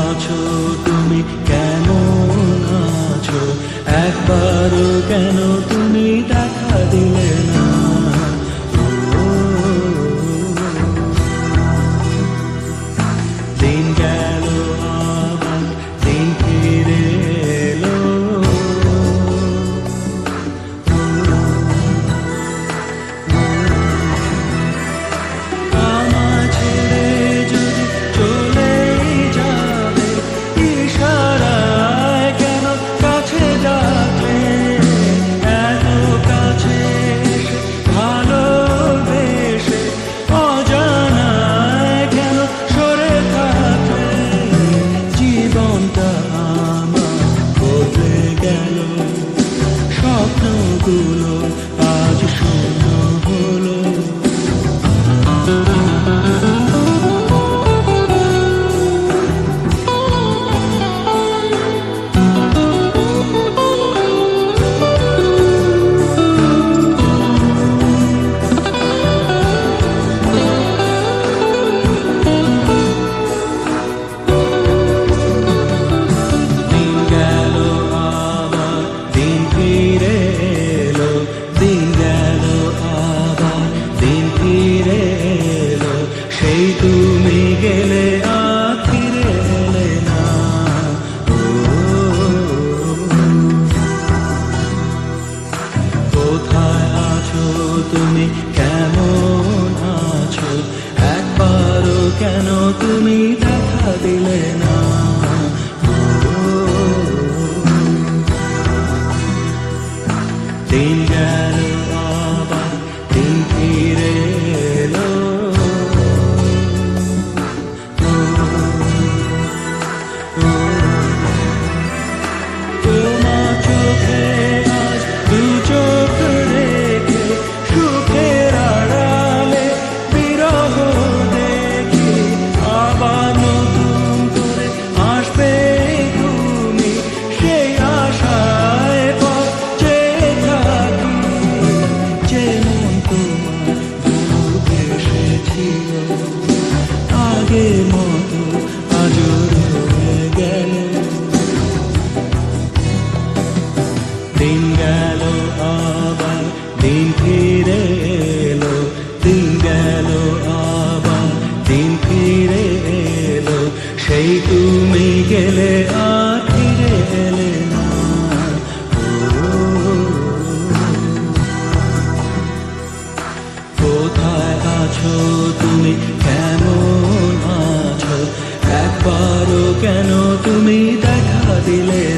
আছো তুমি কেন আছো? একবার কেন তুমি দেখা দিলে সেই তুমি গেলে না। কোথায় আছো তুমি? আছো? কেন তুমি তুমি গেলে আর ফিরে এলে কোথায় আছো তুমি? কেমন আছো? একবারও কেন তুমি দেখা দিলে